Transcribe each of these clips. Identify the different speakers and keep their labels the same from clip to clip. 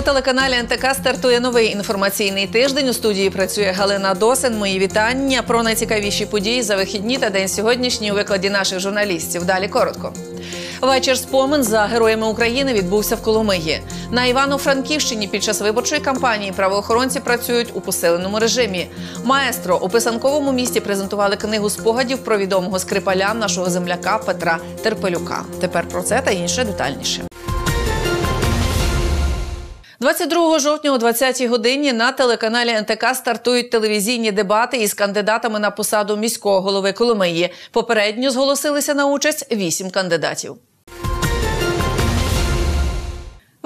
Speaker 1: На телеканалі НТК стартує новий інформаційний тиждень. У студії працює Галина Досин. Мої вітання про найцікавіші події за вихідні та день сьогоднішній у викладі наших журналістів. Далі коротко. Вечір спомин за героями України відбувся в Коломиї. На Івано-Франківщині під час виборчої кампанії правоохоронці працюють у посиленому режимі. Маестро у писанковому місті презентували книгу спогадів про відомого скрипаля нашого земляка Петра Терпелюка. Тепер про це та інше детальніше. 22 жовтня о 20-й годині на телеканалі НТК стартують телевізійні дебати із кандидатами на посаду міського голови Коломиї. Попередньо зголосилися на участь вісім кандидатів.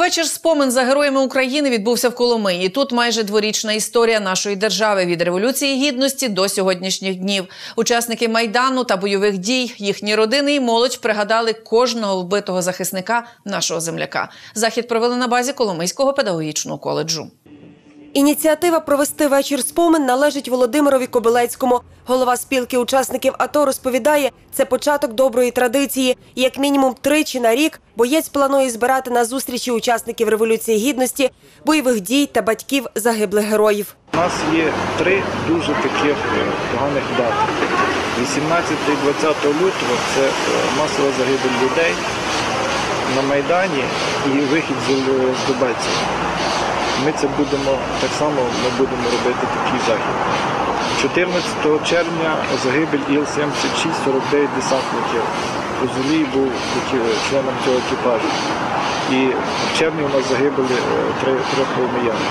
Speaker 1: Вечір спомин за героями України відбувся в Коломиї. Тут майже дворічна історія нашої держави від революції гідності до сьогоднішніх днів. Учасники майдану та бойових дій, їхні родини і молодь пригадали кожного вбитого захисника нашого земляка. Захід провели на базі Коломийського педагогічного коледжу.
Speaker 2: Ініціатива провести вечір спомин належить Володимирові Кобилецькому. Голова спілки учасників АТО розповідає, це початок доброї традиції. Як мінімум тричі на рік боєць планує збирати на зустрічі учасників революції гідності, бойових дій та батьків загиблих героїв.
Speaker 3: У нас є три дуже таких е, поганих дати. 18 і 20 лютого це е, масова загибель людей на Майдані і вихід з з Дебальцева. Ми це будемо так само ми будемо робити такий захід. 14 червня загибель Іл-76, 49 десантників. Козулій був членом цього екіпажу. І в червні у нас загибли е, три, три полум'яни.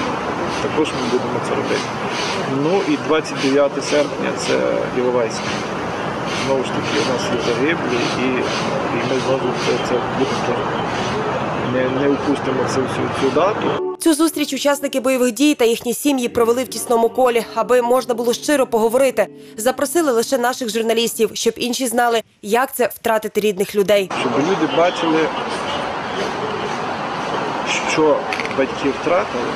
Speaker 3: Також ми будемо це робити. Ну і 29 серпня це Іловайське. Знову ж таки, у нас є загиблі, і, і ми знову це, це будемо теж не, упустимо цю, цю дату.
Speaker 2: Цю зустріч учасники бойових дій та їхні сім'ї провели в тісному колі, аби можна було щиро поговорити. Запросили лише наших журналістів, щоб інші знали, як це втратити рідних людей.
Speaker 3: щоб люди бачили, що батьки втратили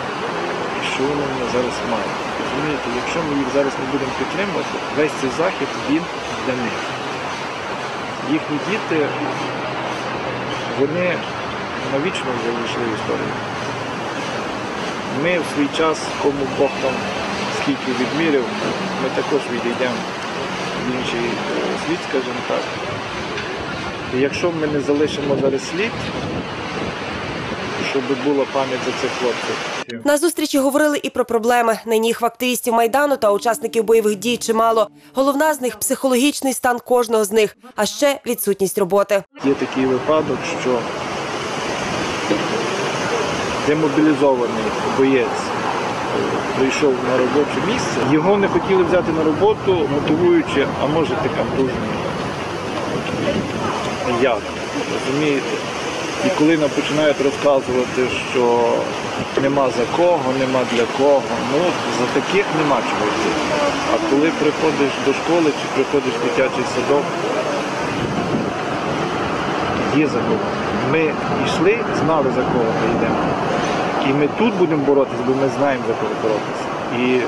Speaker 3: що вони зараз мають. Розумієте, якщо ми їх зараз не будемо підтримувати, весь цей захід він для них. Їхні діти, вони навічно залишили історію. Ми в свій час, кому Бог там скільки відміряв, ми також відійдемо в інший е, світ, скажімо так. І якщо ми не залишимо зараз слід, щоб була пам'ять за цих хлопців.
Speaker 2: На зустрічі говорили і про проблеми. Нині їх в активістів майдану та учасників бойових дій чимало. Головна з них психологічний стан кожного з них, а ще відсутність роботи.
Speaker 3: Є такий випадок, що демобілізований боєць е, прийшов на робоче місце, його не хотіли взяти на роботу, мотивуючи, а може ти контужений. Як? Розумієте? І коли нам починають розказувати, що нема за кого, нема для кого, ну за таких нема чого. А коли приходиш до школи чи приходиш в дитячий садок, є за кого. Ми йшли, знали за кого ми йдемо. І ми тут будемо боротися, бо ми знаємо за кого боротися. І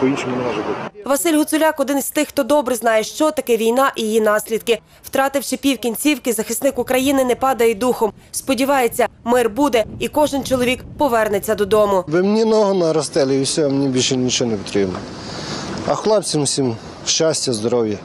Speaker 3: по-іншому не може бути.
Speaker 2: Василь Гуцуляк один з тих, хто добре знає, що таке війна і її наслідки. Втративши півкінцівки, захисник України не падає духом. Сподівається, мир буде, і кожен чоловік повернеться додому.
Speaker 4: Ви мені ногу наростили і все, мені більше нічого не потрібно. А хлопцям всім щастя, здоров'я.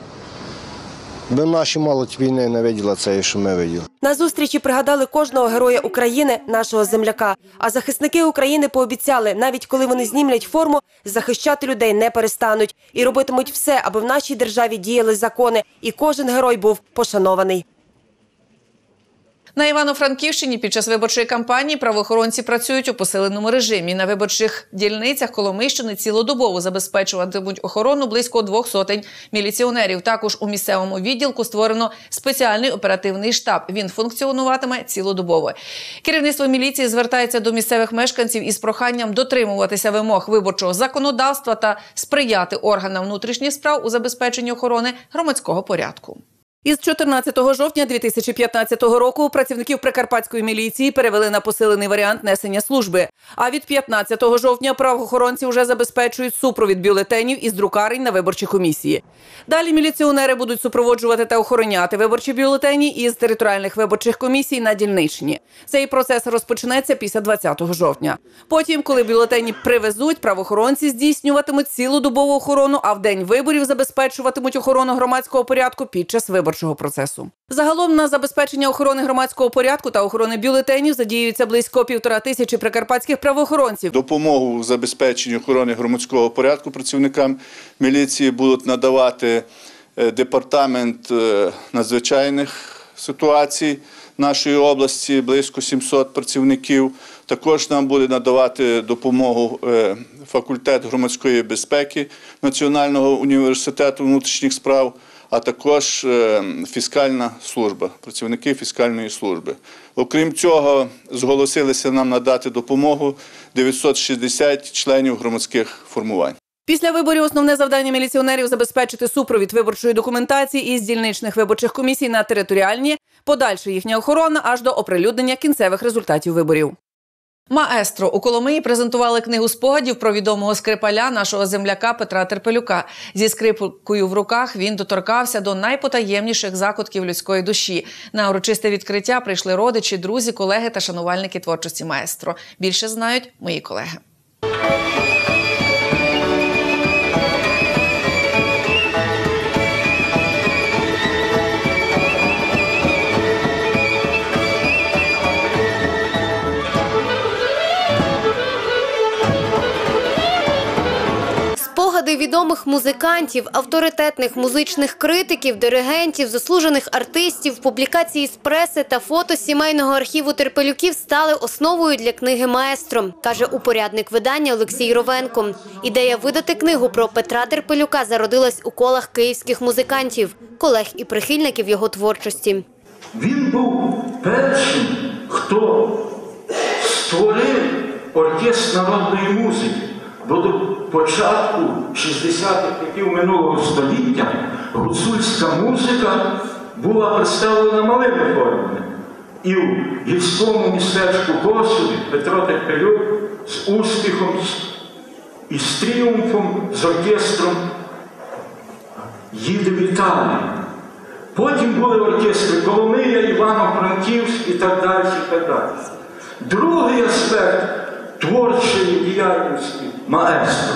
Speaker 4: Би наші мало війни не виділа це, що ми виділи.
Speaker 2: На зустрічі пригадали кожного героя України, нашого земляка. А захисники України пообіцяли, навіть коли вони знімлять форму, захищати людей не перестануть і робитимуть все, аби в нашій державі діяли закони, і кожен герой був пошанований.
Speaker 1: На Івано-Франківщині під час виборчої кампанії правоохоронці працюють у посиленому режимі. На виборчих дільницях Коломийщини цілодобово забезпечуватимуть охорону близько двох сотень міліціонерів. Також у місцевому відділку створено спеціальний оперативний штаб. Він функціонуватиме цілодобово. Керівництво міліції звертається до місцевих мешканців із проханням дотримуватися вимог виборчого законодавства та сприяти органам внутрішніх справ у забезпеченні охорони громадського порядку. Із 14 жовтня 2015 року працівників прикарпатської міліції перевели на посилений варіант несення служби. А від 15 жовтня правоохоронці вже забезпечують супровід бюлетенів із друкарень на виборчі комісії. Далі міліціонери будуть супроводжувати та охороняти виборчі бюлетені із територіальних виборчих комісій на дільничні. Цей процес розпочнеться після 20 жовтня. Потім, коли бюлетені привезуть, правоохоронці здійснюватимуть цілодобову охорону, а в день виборів забезпечуватимуть охорону громадського порядку під час виборчого процесу. Загалом на забезпечення охорони громадського порядку та охорони бюлетенів задіюється близько півтора тисячі прикарпатських правоохоронців.
Speaker 5: Допомогу у забезпеченні охорони громадського порядку працівникам міліції будуть надавати е, департамент е, надзвичайних ситуацій нашої області, близько 700 працівників. Також нам буде надавати допомогу е, факультет громадської безпеки Національного університету внутрішніх справ, а також е, фіскальна служба, працівники фіскальної служби. Окрім цього, зголосилися нам надати допомогу 960 членів громадських формувань.
Speaker 1: Після виборів основне завдання міліціонерів забезпечити супровід виборчої документації із дільничних виборчих комісій на територіальні, подальша їхня охорона аж до оприлюднення кінцевих результатів виборів. Маестро у Коломиї презентували книгу спогадів про відомого скрипаля нашого земляка Петра Терпелюка. Зі скрипкою в руках він доторкався до найпотаємніших закутків людської душі. На урочисте відкриття прийшли родичі, друзі, колеги та шанувальники творчості маестро. Більше знають мої колеги.
Speaker 6: Відомих музикантів, авторитетних музичних критиків, диригентів, заслужених артистів, публікації з преси та фото сімейного архіву Терпелюків стали основою для книги «Маестро», каже упорядник видання Олексій Ровенко. Ідея видати книгу про Петра Терпелюка зародилась у колах київських музикантів, колег і прихильників його творчості.
Speaker 7: Він був першим, хто створив оркестр народної музики. Бо до початку 60-х років минулого століття гуцульська музика була представлена малими формами. І в гірському містечку Косові Петро Терпелюк з успіхом і з тріумфом, з оркестром їде в Італію. Потім були оркестри Коломия, Івано-Франківськ і так далі. і так далі. Другий аспект творчої діяльності маестро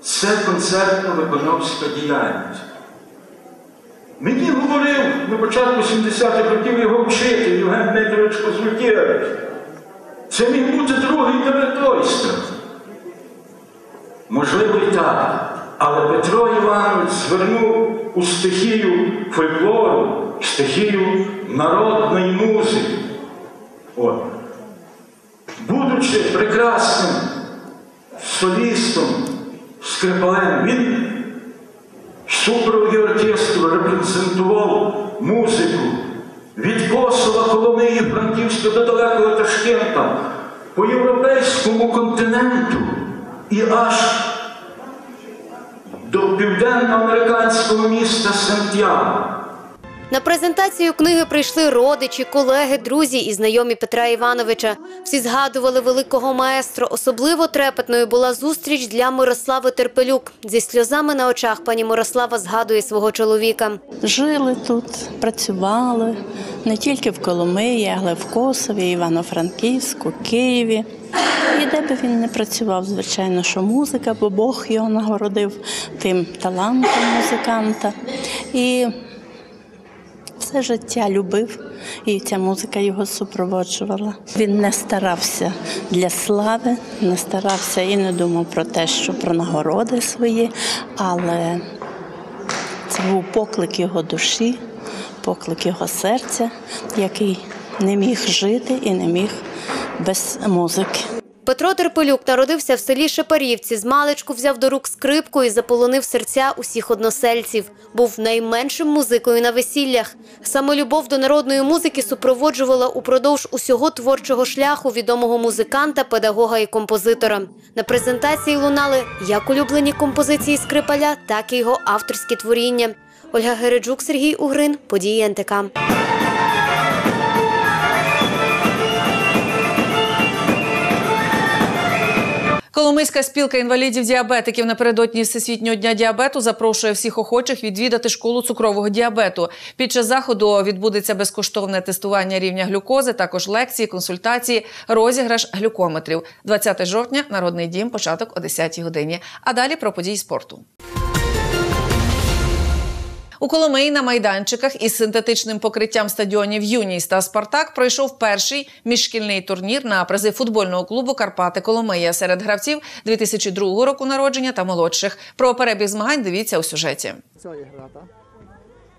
Speaker 7: це концертно-виконавська діяльність. Мені говорив на початку 70-х років його вчитель Євген Дмитрович Козлюкевич. Це міг бути другий Давидойстер. Можливо, і так. Але Петро Іванович звернув у стихію фольклору, стихію народної музики. От. Будучи прекрасним солістом, скрипалем, він в супроводі оркестру репрезентував музику від Косова, Коломиї, Франківська до далекого Ташкента, по європейському континенту і аж до південноамериканського міста Сантьяго.
Speaker 6: На презентацію книги прийшли родичі, колеги, друзі і знайомі Петра Івановича. Всі згадували великого маестро. Особливо трепетною була зустріч для Мирослави Терпелюк. Зі сльозами на очах пані Мирослава згадує свого чоловіка.
Speaker 8: Жили тут, працювали не тільки в Коломиї, але й в Косові, Івано-Франківську, Києві. І де би він не працював, звичайно, що музика, бо Бог його нагородив тим талантом музиканта. І все життя любив, і ця музика його супроводжувала. Він не старався для слави, не старався і не думав про те, що про нагороди свої, але це був поклик його душі, поклик його серця, який не міг жити і не міг без музики.
Speaker 6: Петро Терпелюк народився в селі Шепарівці. З маличку взяв до рук скрипку і заполонив серця усіх односельців. Був найменшим музикою на весіллях. Саме любов до народної музики супроводжувала упродовж усього творчого шляху відомого музиканта, педагога і композитора. На презентації лунали як улюблені композиції скрипаля, так і його авторські творіння. Ольга Гереджук, Сергій Угрин. Події НТК.
Speaker 1: Коломийська спілка інвалідів-діабетиків напередодні Всесвітнього дня діабету запрошує всіх охочих відвідати школу цукрового діабету. Під час заходу відбудеться безкоштовне тестування рівня глюкози, також лекції, консультації, розіграш глюкометрів. 20 жовтня, Народний дім, початок о 10 годині. А далі про події спорту. У Коломиї на майданчиках із синтетичним покриттям стадіонів Юність та Спартак пройшов перший міжшкільний турнір на призи футбольного клубу Карпати Коломия серед гравців 2002 року народження та молодших. Про перебіг змагань дивіться у сюжеті.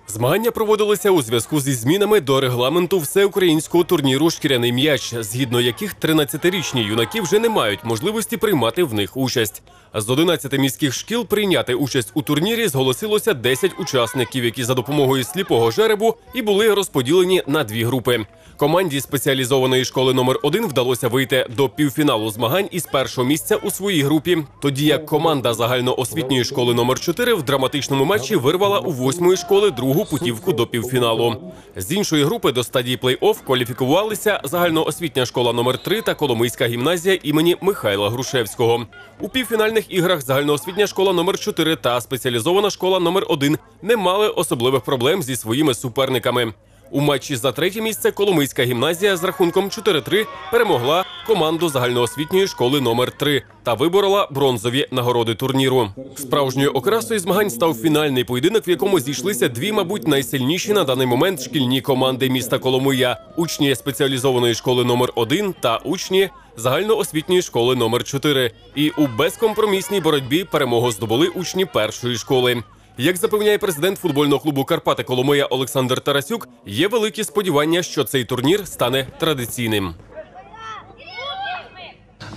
Speaker 9: Змагання проводилися у зв'язку зі змінами до регламенту всеукраїнського турніру Шкіряний м'яч, згідно яких 13-річні юнаки вже не мають можливості приймати в них участь. З 11 міських шкіл прийняти участь у турнірі зголосилося 10 учасників, які за допомогою сліпого жеребу і були розподілені на дві групи. Команді спеціалізованої школи номер 1 вдалося вийти до півфіналу змагань із першого місця у своїй групі. Тоді як команда загальноосвітньої школи номер 4 в драматичному матчі вирвала у восьмої школи другу путівку до півфіналу. З іншої групи до стадії плей-офф кваліфікувалися загальноосвітня школа номер 3 та Коломийська гімназія імені Михайла Грушевського. У півфінальних іграх загальноосвітня школа номер 4 та спеціалізована школа номер 1 не мали особливих проблем зі своїми суперниками. У матчі за третє місце Коломийська гімназія з рахунком 4-3 перемогла команду загальноосвітньої школи номер 3 та виборола бронзові нагороди турніру. Справжньою окрасою змагань став фінальний поєдинок, в якому зійшлися дві, мабуть, найсильніші на даний момент шкільні команди міста Коломия: учні спеціалізованої школи номер 1 та учні загальноосвітньої школи номер 4 І у безкомпромісній боротьбі перемогу здобули учні першої школи. Як запевняє президент футбольного клубу Карпати Коломия Олександр Тарасюк, є великі сподівання, що цей турнір стане традиційним.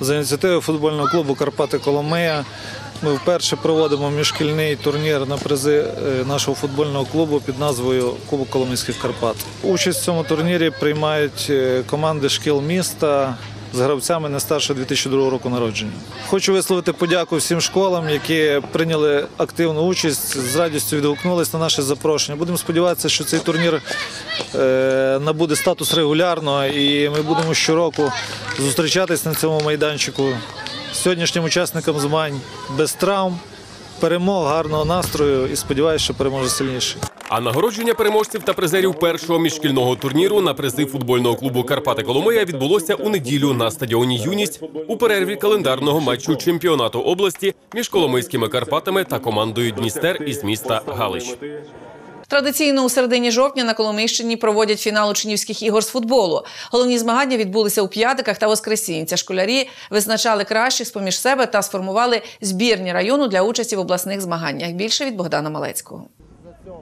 Speaker 10: За ініціативою футбольного клубу Карпати Коломия ми вперше проводимо міжшкільний турнір на призи е, нашого футбольного клубу під назвою Кубок Коломийських Карпат. Участь в цьому турнірі приймають е, команди шкіл міста з гравцями не старше 2002 року народження. Хочу висловити подяку всім школам, які прийняли активну участь, з радістю відгукнулись на наше запрошення. Будемо сподіватися, що цей турнір е, набуде статус регулярного, і ми будемо щороку зустрічатись на цьому майданчику сьогоднішнім учасникам змагань без травм, перемог, гарного настрою і сподіваюся, що переможе сильніше.
Speaker 9: А нагородження переможців та призерів першого міжшкільного турніру на призи футбольного клубу Карпати Коломия відбулося у неділю на стадіоні Юність у перерві календарного матчу чемпіонату області між Коломийськими Карпатами та командою Дністер із міста Галич.
Speaker 1: Традиційно у середині жовтня на Коломийщині проводять фінал учнівських ігор з футболу. Головні змагання відбулися у п'ятиках та воскресінця. Школярі визначали кращих з поміж себе та сформували збірні району для участі в обласних змаганнях. Більше від Богдана Малецького.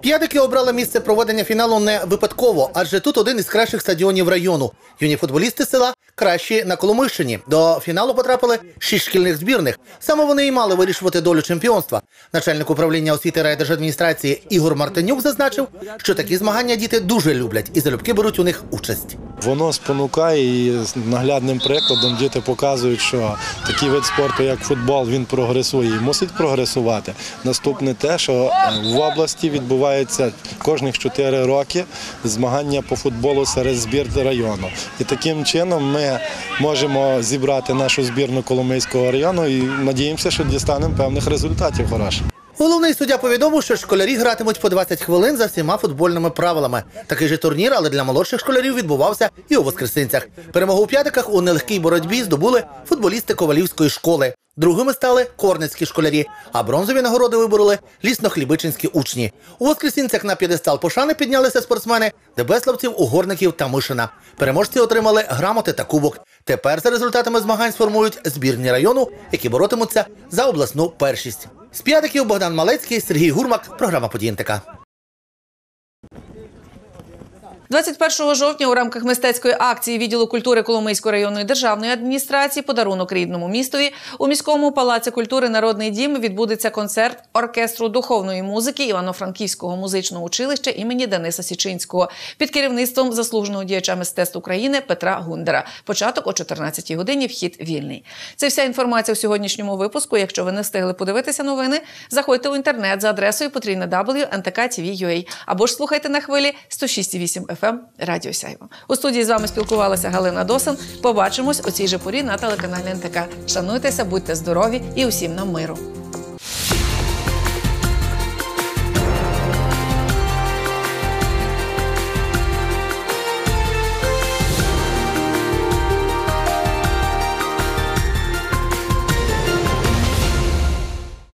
Speaker 11: П'ятики обрали місце проведення фіналу не випадково, адже тут один із кращих стадіонів району. Юні футболісти села кращі на Коломийщині. До фіналу потрапили шість шкільних збірних. Саме вони і мали вирішувати долю чемпіонства. Начальник управління освіти райдержадміністрації Ігор Мартинюк зазначив, що такі змагання діти дуже люблять і залюбки беруть у них участь.
Speaker 12: Воно спонукає і наглядним прикладом діти показують, що такий вид спорту, як футбол, він прогресує і мусить прогресувати. Наступне те, що е, в області відбувається кожних 4 роки змагання по футболу серед збір району. І таким чином ми можемо зібрати нашу збірну Коломийського району і надіємося, що дістанемо певних результатів хороших.
Speaker 11: Головний суддя повідомив, що школярі гратимуть по 20 хвилин за всіма футбольними правилами. Такий же турнір, але для молодших школярів відбувався і у воскресенцях. Перемогу у п'ятиках у нелегкій боротьбі здобули футболісти Ковалівської школи. Другими стали корницькі школярі, а бронзові нагороди вибороли лісно-хлібичинські учні. У воскресінцях на п'єдестал пошани піднялися спортсмени Дебеславців, Угорників та Мишина. Переможці отримали грамоти та кубок. Тепер за результатами змагань сформують збірні району, які боротимуться за обласну першість. З п'ятиків Богдан Малецький, Сергій Гурмак, програма «Події НТК».
Speaker 1: 21 жовтня у рамках мистецької акції відділу культури Коломийської районної державної адміністрації подарунок рідному містові у міському палаці культури Народний дім відбудеться концерт оркестру духовної музики Івано-Франківського музичного училища імені Дениса Січинського під керівництвом заслуженого діяча мистецтв України Петра Гундера. Початок о 14 годині. Вхід вільний. Це вся інформація у сьогоднішньому випуску. Якщо ви не встигли подивитися новини, заходьте у інтернет за адресою потрійна або ж слухайте на хвилі 106,8 FM Радіо Сяйво. У студії з вами спілкувалася Галина Досин. Побачимось у цій же порі на телеканалі НТК. Шануйтеся, будьте здорові і усім нам миру.